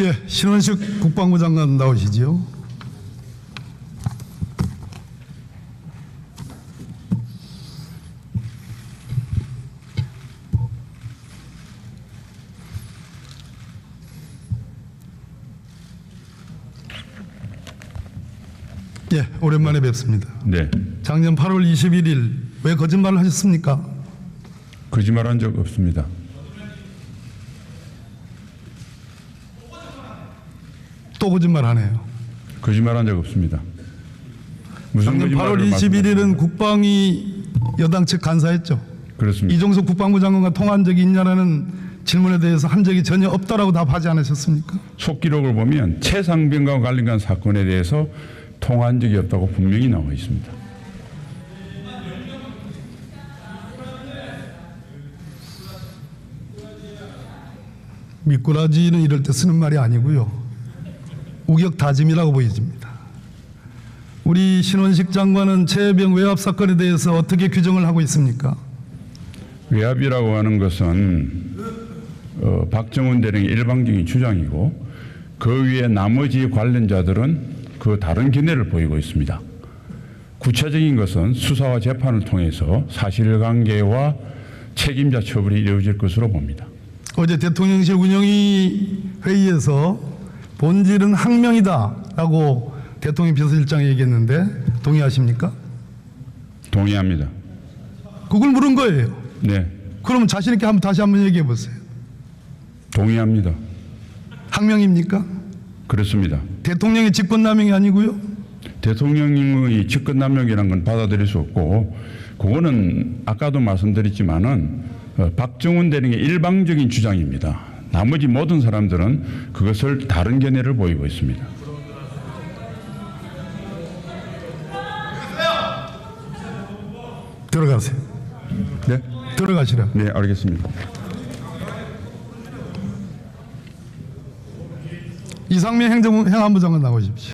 예, 신원식 국방부 장관 나오시지요. 예, 오랜만에 뵙습니다. 네. 작년 8월 21일 왜 거짓말을 하셨습니까? 거짓말한 적 없습니다. 또 거짓말 하네요. 거짓말한 적 없습니다. 무슨 작년 8월 거짓말을 21일은 말씀하시는 국방위 여당 측 간사였죠. 그렇습니다. 이종석 국방부 장관과 통화한 적이 있냐라는 질문에 대해서 한 적이 전혀 없다라고 답하지 않으셨습니까? 속기록을 보면 최상병과 관련된 사건에 대해서 통화한 적이 없다고 분명히 나와 있습니다. 미꾸라지는 이럴 때 쓰는 말이 아니고요. 우격다짐이라고 보여집니다. 우리 신원식 장관은 최혜병 외압 사건에 대해서 어떻게 규정을 하고 있습니까? 외압이라고 하는 것은 어, 박정훈 대령의 일방적인 주장이고 그 위에 나머지 관련자들은 그 다른 견해를 보이고 있습니다. 구체적인 것은 수사와 재판을 통해서 사실관계와 책임자 처벌이 이루어질 것으로 봅니다. 어제 대통령실 운영위 회의에서 본질은 항명이다라고 대통령 비서실장이 얘기했는데 동의하십니까? 동의합니다. 그걸 물은 거예요. 네, 그러면 자신 있게 한번 다시 한번 얘기해 보세요. 동의합니다. 항명입니까? 그렇습니다. 대통령의 직권남용이 아니고요. 대통령의 직권남용이라는 건 받아들일 수 없고 그거는 아까도 말씀드렸지만은 어, 박정훈 대령의 일방적인 주장입니다. 나머지 모든 사람들은 그것을 다른 견해를 보이고 있습니다. 들어가세요. 네, 들어가시라. 네 알겠습니다. 이상민 행정 행안부 장관 나오십시오.